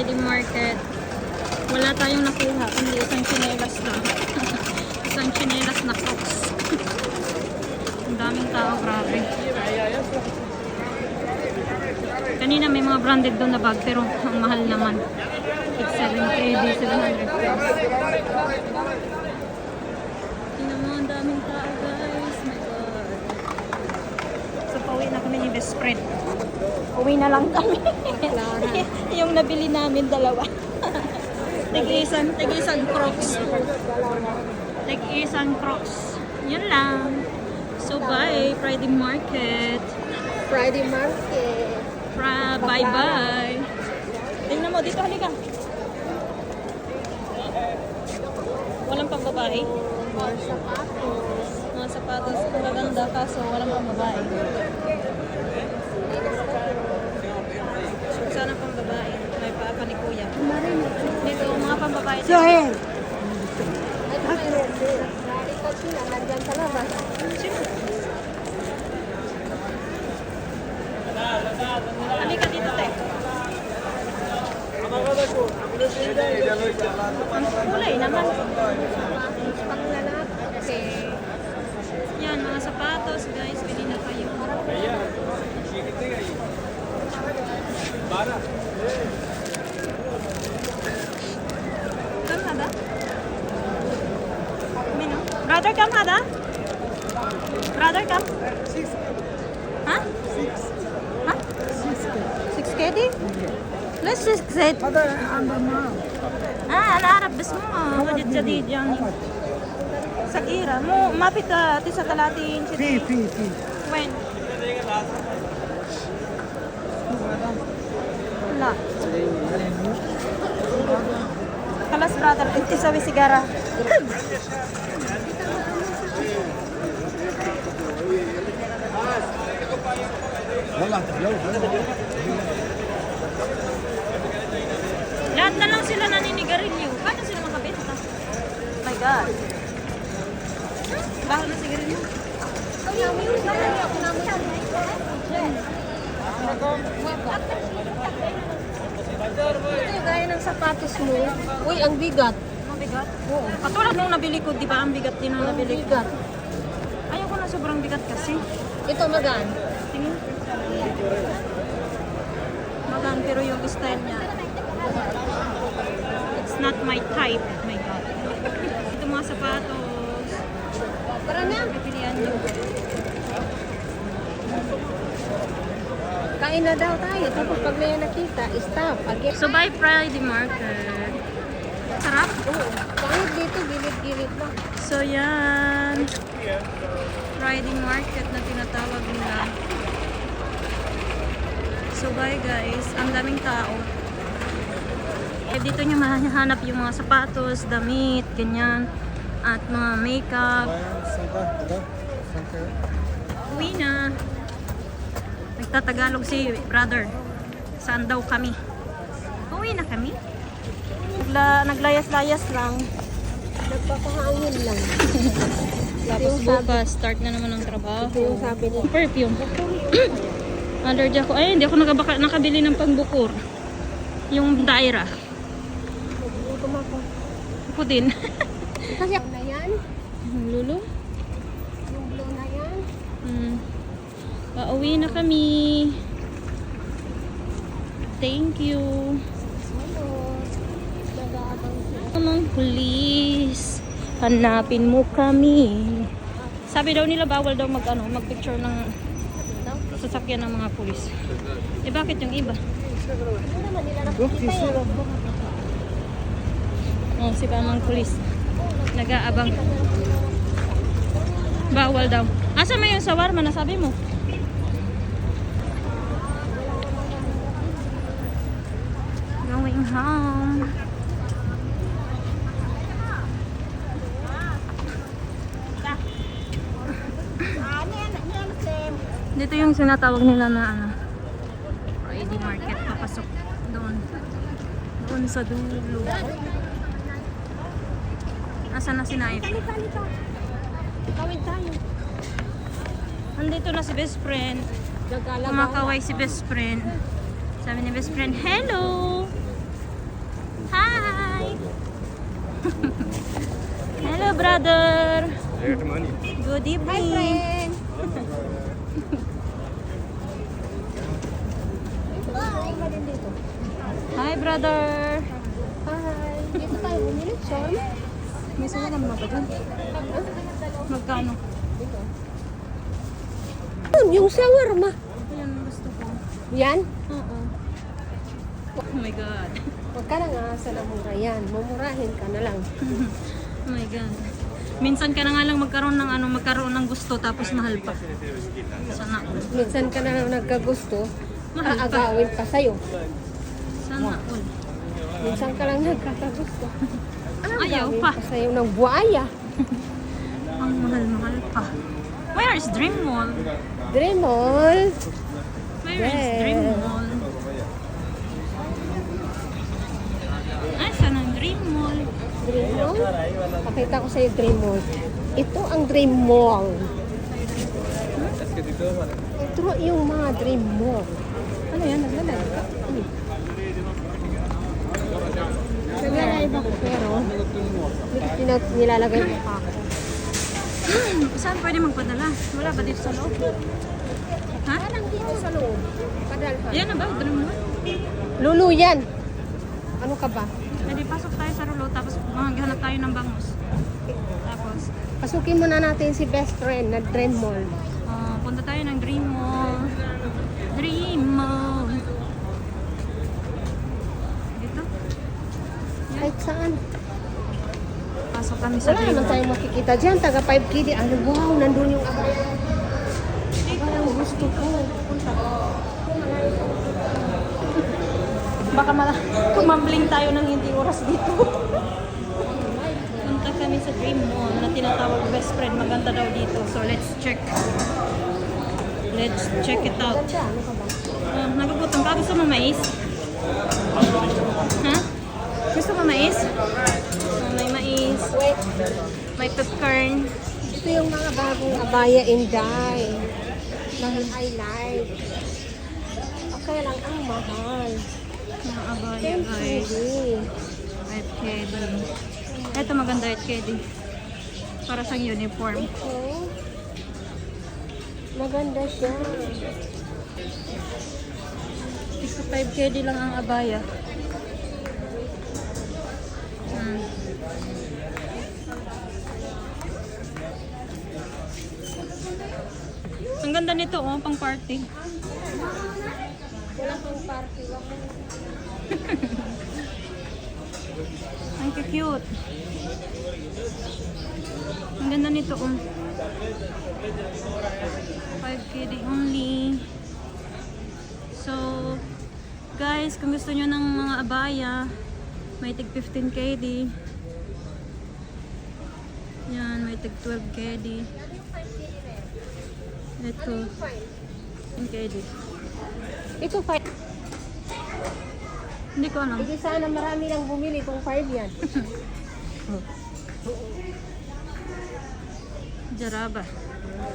Friday market. Wala tayong nakuha, kundi isang chinelas na. isang chinelas na crocs. Ang daming tao, grabe. Kanina may mga branded doon na bag, pero ang mahal naman. It's 7KD, 700 plus. Tingnan mo, ang daming tao, guys. Pauwi na kami ni best friend. Uwi na lang kami. yung nabili namin, dalawa. Tig-isang, tig-isang crocs. Tig-isang crocs. Yun lang. So, bye. Friday market. Friday market. Pra, bye-bye. Tingnan mo, dito halika. Walang pambabae. Mga sapatos. Mga sapatos, magaganda kaso walang pambabae. Sana pambabae. May paapa ni kuya. Dito, mga pambabae. Joel! Ito mayroon din. Ito sila, nandyan sa labas. Halika dito, te. Ang kulay naman. Pang lalaki. Yan, mga sapatos, guys. Bili na kayo. Come, Hada. Mino Brother, come, Hada. Brother, come. Ha? Ha? 6 KD? Let's just say Ah, العرب باسمه وجد جديد يعني صغيرة مو ما في ت- تسعة ثلاثين في في في وين؟ لا خلاص برادر انت سوي سيجارة Lahat na lang sila naninigarilyo. Paano sila makabenta? My God. Bahal na sigarilyo. Ito yung gaya ng sapatos mo. Uy, ang bigat. Mabigat? Oo. Katulad nung nabili ko, di ba? Ang bigat din nung Ang nabili ko. bigat. Ayoko na sobrang bigat kasi. Ito magaan. Tingin. Magaan pero yung style niya. It's not my type. Oh my God. Ito mga sapatos. Para na. Pipilian niyo. Kain na daw tayo. Tapos pag may nakita, stop. Again. So, by Friday market. Sarap. Oo. Kahit dito, gilid-gilid lang. So, yan. Friday market na tinatawag nila. Bye guys. Ang daming tao. Eh, dito nyo mahanap yung mga sapatos, damit, ganyan. At mga makeup. Uwi na. Nagtatagalog si brother. Saan daw kami? Uwi na kami. Nagla, naglayas-layas lang. Nagpapahangin lang. Tapos bukas, start na naman ang trabaho. Niya. Perfume. Allergy ako. Ay, hindi ako nakabaka, nakabili ng pangbukur. Yung daira. Gutom ako. Ako din. Kasi ako na yan. Lulu. Yung blue na yan. Hmm. Pauwi na kami. Thank you. Ano? Mga pulis. Hanapin mo kami. Sabi daw nila bawal daw mag ano, magpicture ng sasakyan ng mga pulis. Eh bakit yung iba? Ano naman nila nakikita? Oh, si Pamang Pulis. Nag-aabang. Bawal daw. Asa mo yung sawarma na sabi mo? Going home. Dito yung sinatawag nila na ano, Friday market. Papasok doon. Doon sa dulo. Nasaan na si Naif? Kawin tayo. Nandito na si best friend. Kumakaway si best friend. Sabi ni best friend, hello! Hi! Hello, brother! Good Hi, evening! friend! Hi, brother! Hi! Dito tayo bumili, Sean. May sila naman ba dyan? Magkano? Yun, yung shawarma. Yan gusto ko. Yan. Oo. Oh my God. Huwag ka nang asa na mura yan. Mumurahin ka na lang. Oh my God. Minsan ka na nga lang magkaroon ng ano, magkaroon ng gusto tapos mahal pa. Sana all. Minsan ka na lang nagkagusto, Mahal pa. aagawin pa sa'yo. Sana all. Minsan ka lang nagkakagusto. Ayaw Aagawin pa. sa'yo ng buhaya. Ang mahal-mahal pa. Where is Dream Mall? Dremol. Where is. Dream Mall? Ay, saan ang Dream Mall? Dremol? Pakita ko sa'yo Dremol. Ito ang Dream Mall. Ito yung mga Dream Mall. Ano yan? Naglalay ka. Ano? Naglalay ba ko pero hindi ko nilalagay mo pa ako. Saan pwede magpadala? Wala ba dito sa loob? Ha? Parang dito sa loob. Padalhan. Yan na ba? Dream Mall? Lulu yan. Ano ka ba? Pwede pasok sa rulo tapos maghanap tayo ng bangus. Tapos, Pasukin muna natin si best friend na Dream Mall. ah, punta tayo ng Dream Mall. Dream Mall. Dito? Kahit saan. Pasok kami sa Wala Dream naman Mall. tayong makikita dyan. Taga 5 KD. Ano, wow, nandun yung abay. Parang gusto ko. Baka mala tumambling tayo ng hindi oras dito. Punta kami sa Dream Mall na tinatawag best friend. Maganda daw dito. So, let's check. Let's check it out. Ah, nagugutom ka? Gusto mo mais? Ha? Gusto mo mais? Ah, may mais. May popcorn. Ito yung mga bagong abaya in dye. Mga highlight. Okay lang, ang mahal. Mga abaya, guys. you. 5 KD. Ito maganda 8 KD. Para sa uniform. Oh. Maganda siya. Ito 5 KD lang ang abaya. Hmm. Ang ganda nito oh, pang party. Wala pang party. Wala pang Ang cute. Ang ganda nito oh. 5 KD only. So, guys, kung gusto nyo ng mga abaya, may tig 15 KD. Yan, may tig 12 KD. Ito, 10 KD. Ito 5. Hindi ko alam. Hindi sana marami lang bumili kung 5 yan. Jaraba.